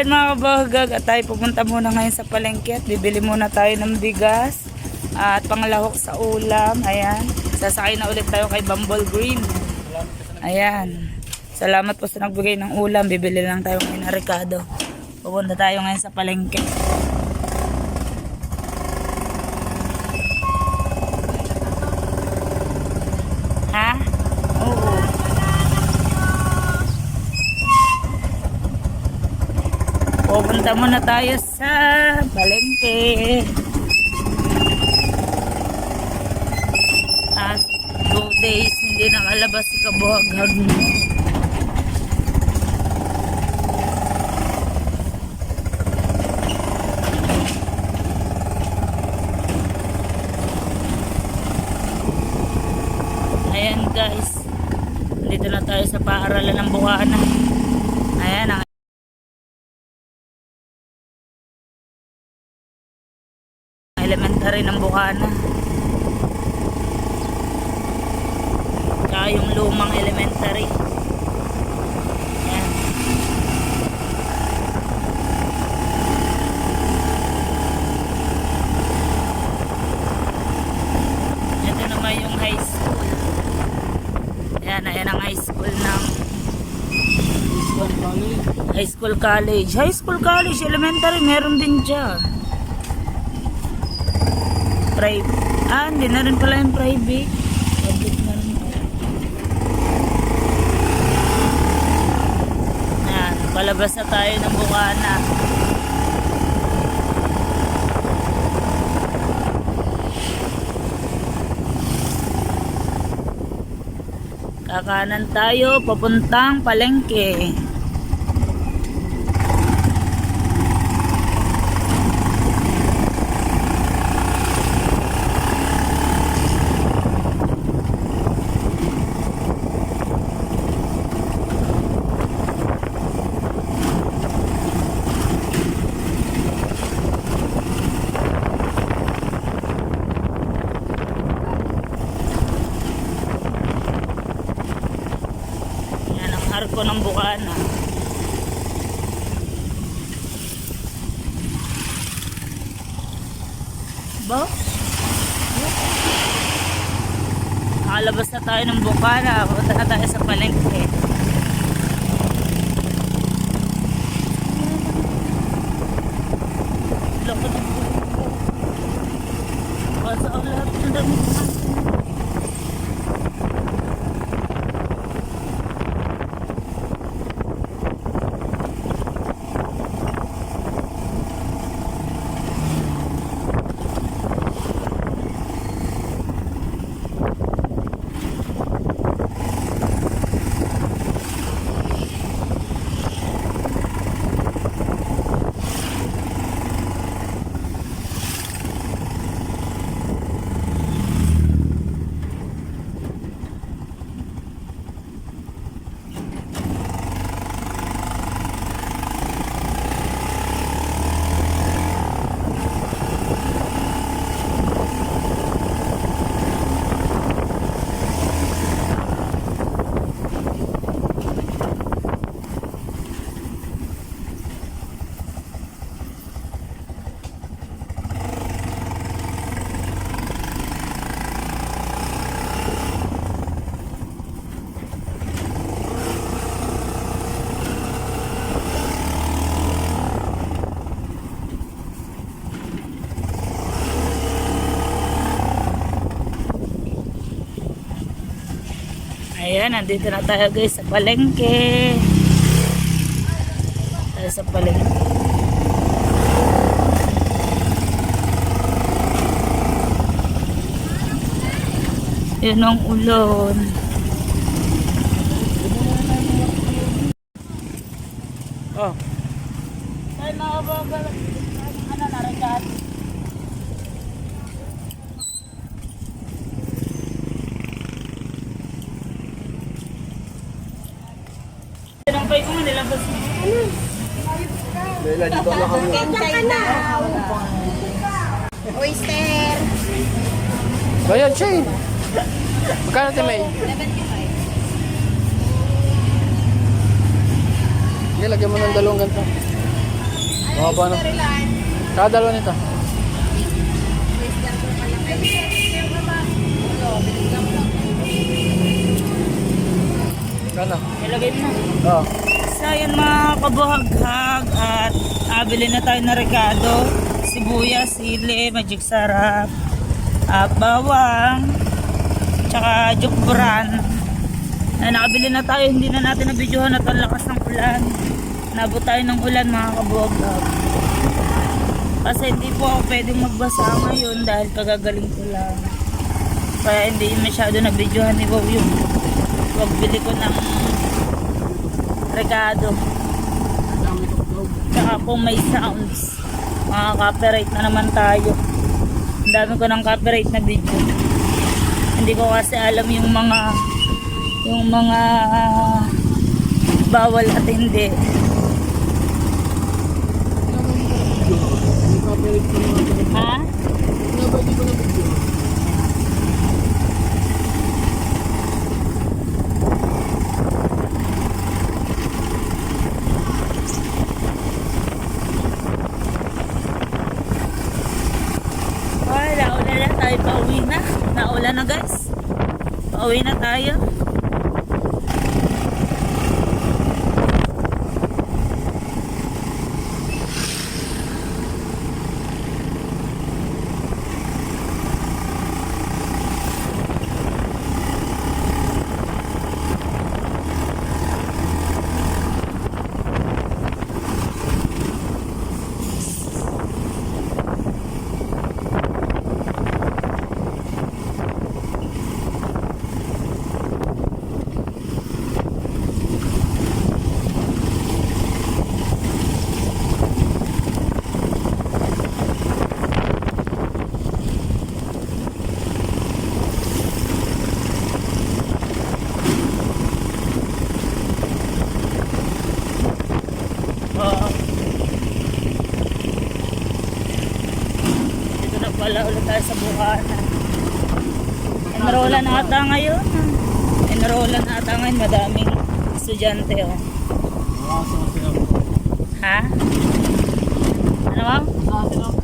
Dahil mga kabahagag at tayo pupunta muna ngayon sa palengke at bibili muna tayo ng bigas at panglahok sa ulam. Ayan. Sasakay na ulit tayo kay Bumble Green. Ayan. Salamat po sa nagbigay ng ulam. Bibili lang tayo ngayon ng Ricardo. Pupunta tayo ngayon sa palengke. Ha? Oo. Pupunta muna tayo sa palengke. At two days hindi nakalabas si kabuhaghag mo. Ayan guys. Dito na tayo sa paaralan ng Bukana. Ayan ang ng Bukana. Tsaka yung lumang elementary. Ayan. Ito naman yung high school. Ayan, ayan ang high school ng high school college. High school college, elementary, meron din dyan. Private. Ah, hindi na rin pala yung private. Public na rin. Ayan, palabas na tayo ng Bukana. Kakanan tayo, papuntang palengke. Arko ng Bukana. Ba? Nakalabas na tayo ng Bukana. Punta na tayo sa palengke. Loko ng buko. Basa ang lahat ng damit natin. Ayan, nandito na tayo guys sa palengke. Tayo sa palengke. Yun ang ulon. Lagyan mo ng dalawang ganito. Mga paano? Saka dalawa nito. Kano? Ilagay mo na. Oo. So yun mga kabuhaghag at nabili na tayo na regado. Sibuyas, sili, magic sarap, at bawang, tsaka jukbran. Na nakabili na tayo, hindi na natin nabidyohan at ang lakas ng ulan. Nabot tayo ng ulan mga kabuhaghag. Kasi hindi po ako pwedeng magbasa ngayon dahil kagagaling ko lang. Kaya hindi masyado nabidyohan ni Wow yung pagbili ko ng regado. Tsaka kung may sounds, mga copyright na naman tayo. Ang dami ko ng copyright na video. Hindi ko kasi alam yung mga yung mga ah, bawal at hindi. Ha? Enrollan na ata ngayon. Enrollan na ata ngayon. Madaming estudyante oh. Ha? Ano ma'am? Alin?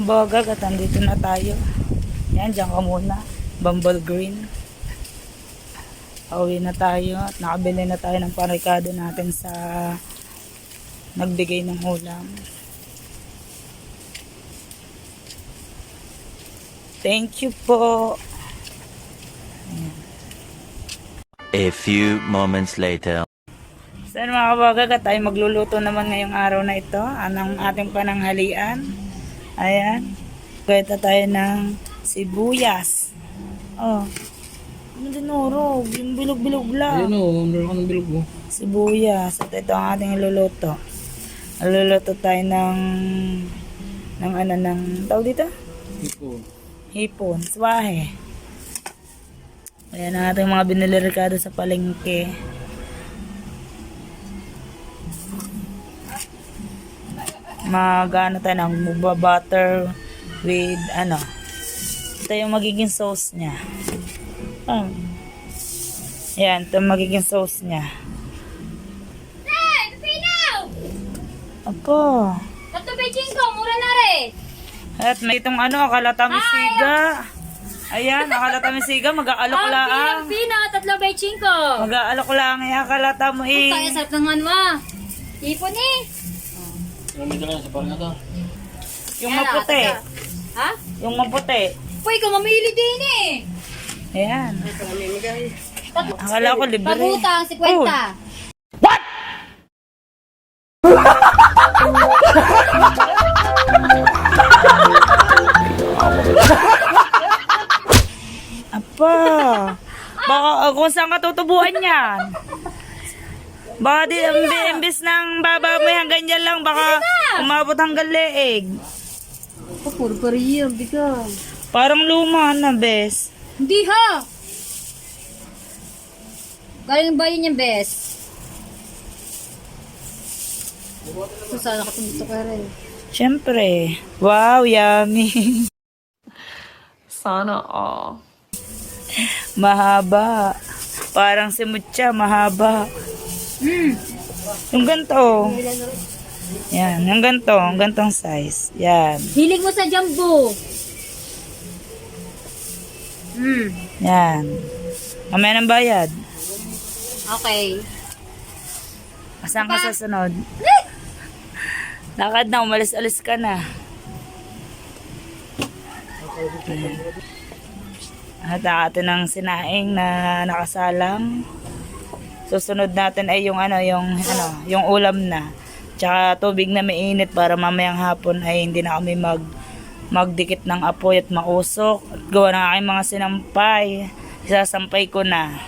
Mga kabagag at andito na tayo. Yan, dyan ka muna. Bumble Green. Pauwi na tayo at nakabili na tayo ng parikado natin sa nagbigay ng ulam. Thank you po. Ayan. A few moments later. So mga kabagaga, tayo magluluto naman ngayong araw na ito. Anong ating pananghalian. Ayan. Kaya tayo ng sibuyas. Oh. Ano dinurog? Yung bilog-bilog lang. Ayun o, meron ka ng bilog mo. sibuyas. At ito ang ating iluluto. Iluluto tayo ng ng ano ng tawag dito? Ito. Hipon, swahe. Ayan ang ating mga binili Ricardo sa palengke. Mag ano tayo ng butter with ano. Ito yung magiging sauce niya. Ah. Ayan, ito yung magiging sauce niya. Pinaw! Apo. Tatlo Beijing ko, mura na rin. At may itong ano, akalatamisig-siga. Ayan, akalatamisig-siga, mag-aalok Ang lang. Pina, tatlo Beijing ko. Mag-aalok lang, ay akalata mo eh. Kaya sarap ng ano ah. Ipon eh. Ano may dala sa parang ito? Yung Yan, maputi. Ha? Yung maputi. Uy, ikaw mamili din eh. Ayan. Akala ko libre. Pagutang, 50. Oh. Apa. Baka kung saan ka tutubuan yan. Baka di, imbi, imbis ng baba mo hanggang dyan lang, baka umabot hanggang leeg. Oh, puro pariyo, bigaw. Parang luma na, bes. Hindi ha. Galing ba yun yung best? So, sana katulito ka rin. Siyempre. Wow, yummy. Sana all. Mahaba. Parang si Mucha, mahaba. Hmm. Yung ganito. Yan, yung ganito, yung gantong size. Yan, Hilig mo sa jumbo. Hmm. yan. Mamaya ng bayad. Okay. Asan ka sa sunod? Lakad na, umalis-alis ka na. At atin ng sinaing na nakasalang. Susunod natin ay yung ano, yung ano, yung ulam na. Tsaka tubig na mainit para mamayang hapon ay hindi na kami mag magdikit ng apoy at mausok. At gawa ng aking mga sinampay. Isasampay ko na.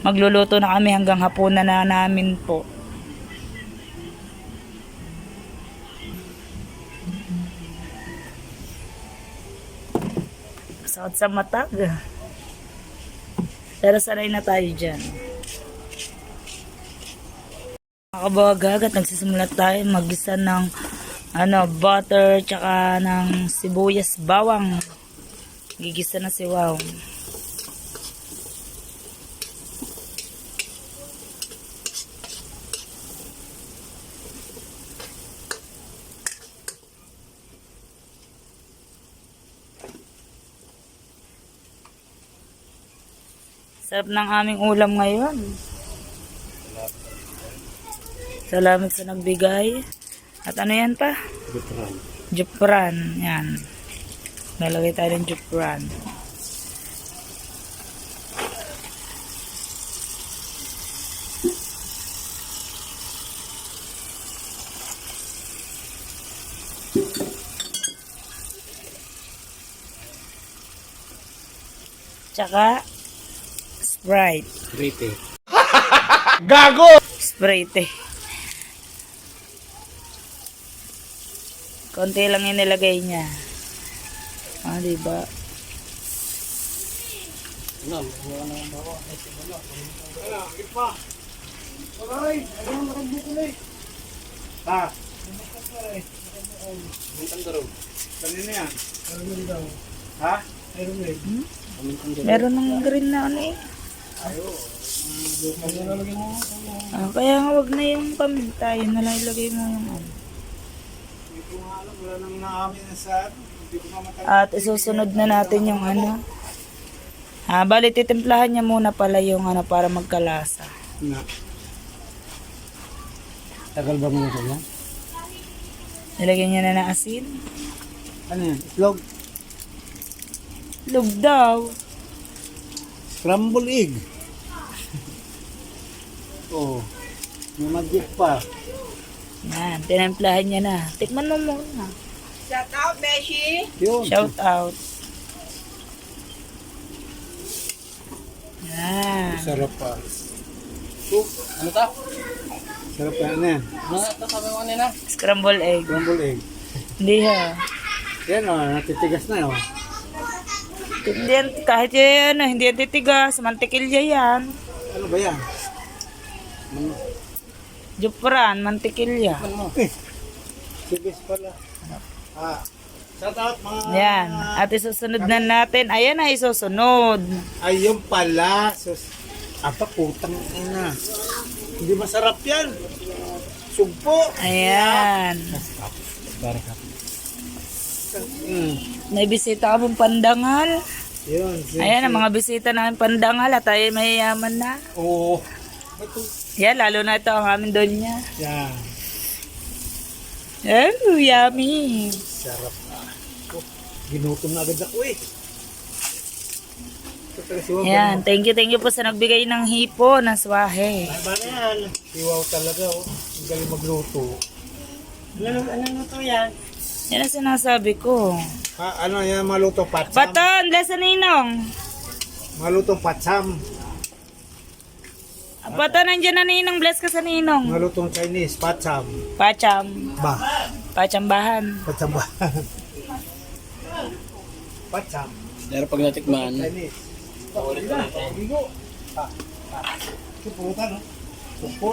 Magluluto na kami hanggang hapunan na namin po. Sakit sa matag. Pero sanay na tayo dyan. Mga kabagagat, nagsisimula tayo magisa ng ano, butter, tsaka ng sibuyas bawang. Gigisa na si Wow. Sarap ng aming ulam ngayon. Salamat sa nagbigay. At ano yan pa? Jupran. Yan. Nalagay tayo ng Jupran. Tsaka Sprite. Great eh. Sprite Konti lang yung nilagay niya. Ah, diba? Ano, ang bawa. Meron ng green na ano eh. Ah, kaya nga wag na yung paminta. Yun na lang ilagay mo yung ano. At isusunod na natin yung ano. Ah, bali titimplahan niya muna pala yung ano para magkalasa. Na. Tagal ba ito yan? Nilagyan niya na ng asin. Ano yan? Itlog? Lug daw. Scramble egg. Oh. May magic pa. Yan, tinimplahan niya na. Tikman mo muna. Yun. Shout out. Yan. Sarap pa. Oh, ano to? Sarap pa yan. Ano to sabi mo kanina? Scramble egg. Crumble egg. Hindi ha. Yan o, natitigas na yun. Hindi yan, kahit yan, ano, hindi yan titigas. Mantikilya yan. Ano ba yan? Jupran, mantikilya. Eh, tigas pala. Ah, shout out mga... Yan. At isusunod na natin. Ayan na isusunod. Ay, yung pala. Sus, apa, putang ina. Hindi masarap yan. Sugpo. Ayan. Barakat. Mm. May bisita kaming pandangal. Yun. yun. Ayan ang mga bisita namin pandangal at tayo mayayaman na. Oo. Ito. Yan, lalo na ito ang aming donya. Yan. Oh, yummy. Sarap na. Oh, ginutom na agad ako eh. Ayan, thank you, thank you po sa nagbigay ng hipo ng swahe. Ay, ba na yan? Siwaw talaga oh. Ang galing magluto. Ano, ano luto yan? Yan ang sinasabi ko. Ha, ano yan, maluto patsam? Paton, bless sa ninong. Maluto patsam. Paton, nandiyan na ninong, bless ka sa ninong. Malutong Chinese, patsam. Pacham, Ba, pachambahan. patsam ba? patsam. Pero pag natikman, Chinese. Ulit na. Bigo. Ah, ah. Ito pulutan, no? Sumpo.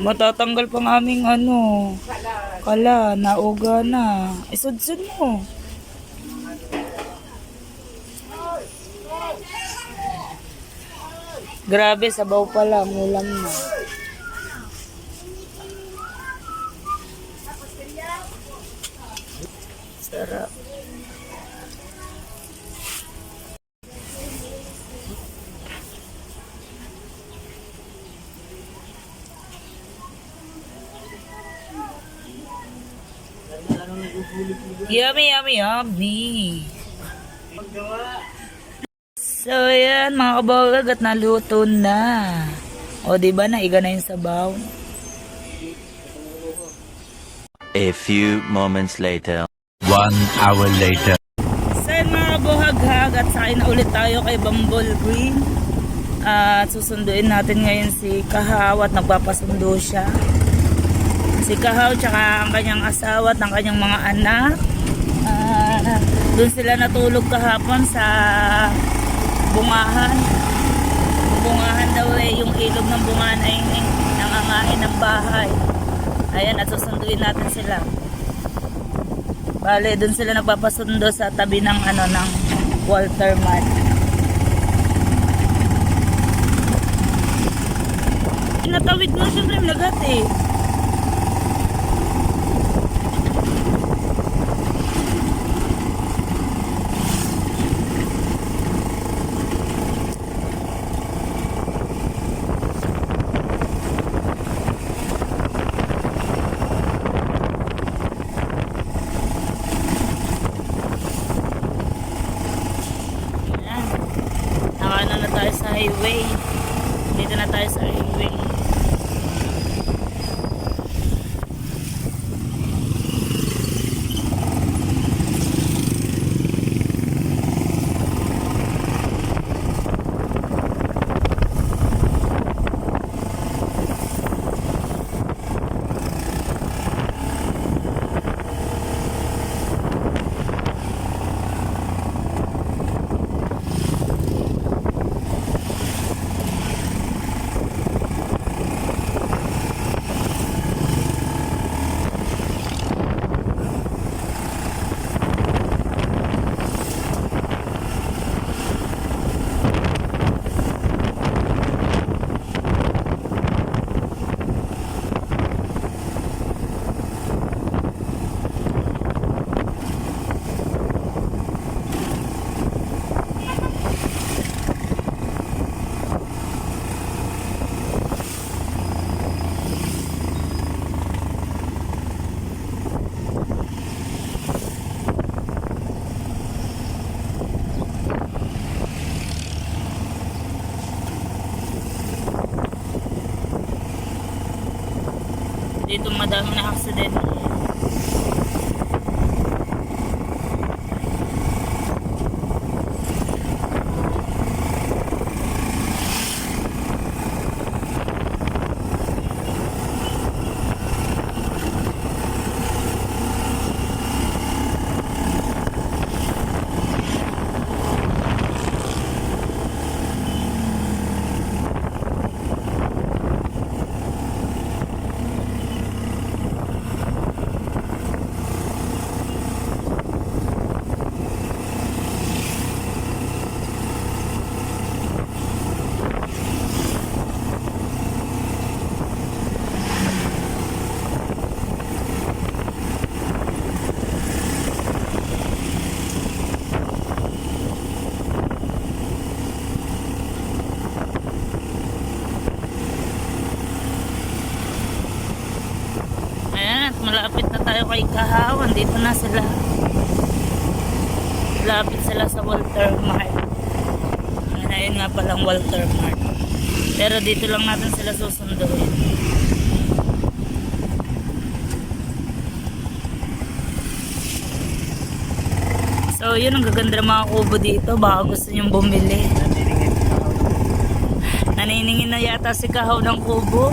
Matatanggal pang aming ano. Kala, nauga na. Isudsud mo. Grabe, sabaw pa lang, ulam na. Sarap. Yummy, yummy, yummy. So, yan, mga kabawag at naluto na. O, di ba, naiga na yung sabaw. A few moments later. One hour later. So, yan, mga kabuhaghag at sakay na ulit tayo kay Bumble Green. At susunduin natin ngayon si Kahaw at nagpapasundo siya. Si Kahaw tsaka ang kanyang asawa at ang kanyang mga anak. Ah, doon sila natulog kahapon sa bungahan. Bungahan daw eh, yung ilog ng bungahan ay nangangain ng bahay. Ayan, at susunduin natin sila. Bale, doon sila nagpapasundo sa tabi ng ano ng Walter Mart. Natawid mo siyempre lagat eh. Dito madami na accident. Ayan, at malapit na tayo kay Kahawan. Dito na sila. Lapit sila sa Walter Mart. Ayun nga palang Walter Mart. Pero dito lang natin sila susunduin. So, yun ang gaganda ng mga kubo dito. Baka gusto nyong bumili. Naniningin na yata si Kahaw ng kubo.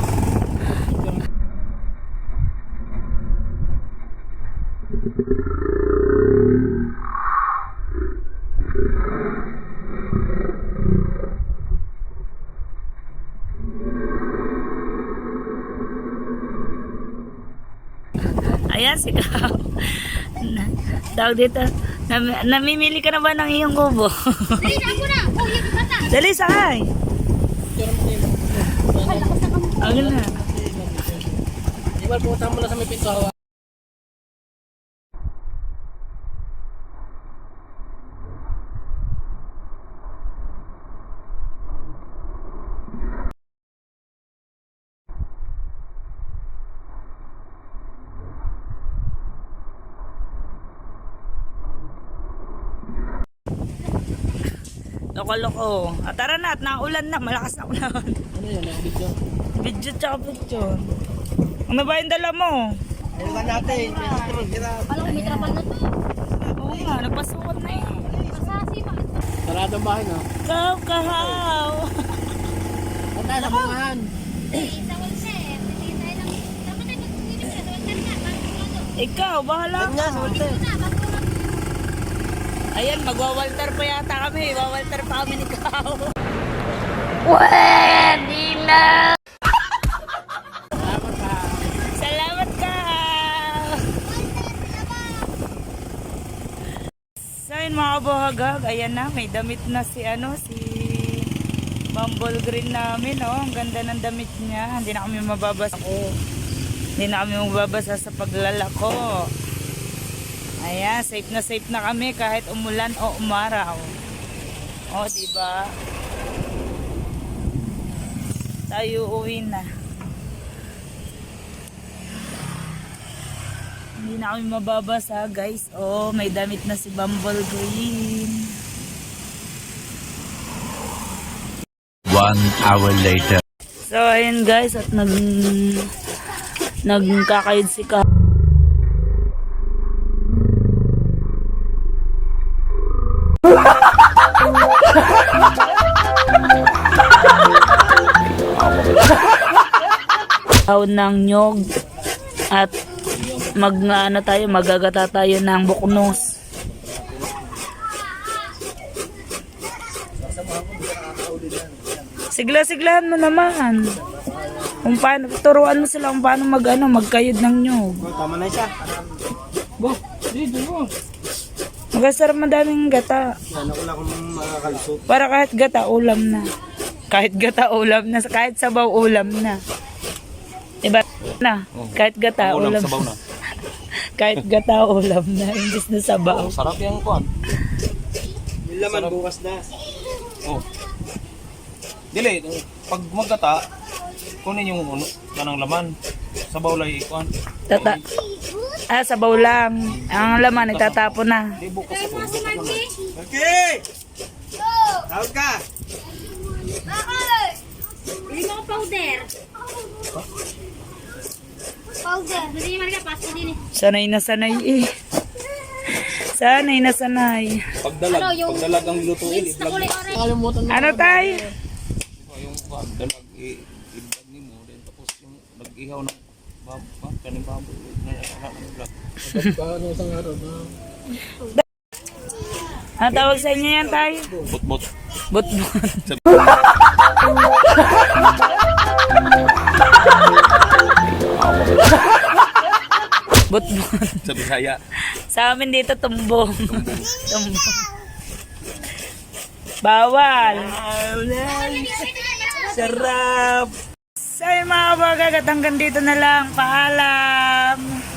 Ayan, si Kao. Na, tawag dito. Nam, namimili ka na ba ng iyong kubo? Dali, ako na. Oh, yung bata. Dali, sakay. Ano na? Ba pumunta mo na sa may pinto Loko-loko. Ah, tara na, at naulan na. Malakas na ulan. Ano yun? Ang video? Video tsaka picture. Ano ba yung dala mo? Kailan natin? Alam ko, may trapal na to. Oo nga, nagpasuot na eh. Masasi pa. Saradong bahay na. Kahaw, kahaw. Ang tayo sa Walter na. Bago ano. Ikaw, bahala ka. Ito na, bago na. Ayan, magwawalter pa yata kami. Wawalter pa kami ni Kao. Salamat ka! So yun mga kabuhagag, ayan na, may damit na si ano, si Bumble Green namin, oh. Ang ganda ng damit niya. Hindi na kami mababasa ko. Hindi na kami mababasa sa paglalako. Ayan, safe na safe na kami kahit umulan o umaraw. Oh, di ba? Tayo uwi na. Hindi na kami mababasa, guys. Oh, may damit na si Bumble Green. One hour later. So, ayun guys, at nag nagkakayod si Ka. Tawad ng nyog at mag ano tayo, magagata tayo ng buknos. Sigla-siglahan mo naman. Kung paano, turuan mo sila kung paano mag, ano, magkayod ng nyog. Oh, tama na siya. Bo, di, di mo. Magasarap madaming gata. Yan, ako lang kung makakalusot. Para kahit gata, ulam na. Kahit gata, ulam na. Kahit sabaw, ulam na. Diba? Na, kahit gata, ulam, sabaw na. kahit gata, ulam na. Imbis na sabaw. Sarap yung kuhan. Yung laman bukas na. Oh. Dili, pag magkata, kunin yung uno, kanang laman. Sa bawlay ikuan. Tata. Ah, sabaw lang. Ang laman, nagtatapon na. Di bukas ako. Okay! Tawag ka! Bakit? Hindi mo powder. powder. Hindi naman ka, pasta din eh. Sanay na sanay eh. Sanay na sanay. Pagdalag, Ano, yung- pagdalag ang lutuin, orange. Ano tay? Yung pagdalag, i-vlog ni mo. Then tapos yung nag-ihaw ng bab, ba, kaning baboy. Na, na, na, vlog. Ano tawag sa inyo yan tay? Bot-bot. Butbut. Butbut. Sa Bisaya. Sa amin dito tumbong. tumbong. Bawal. Sarap. So yung mga bagat hanggang dito na lang. Paalam.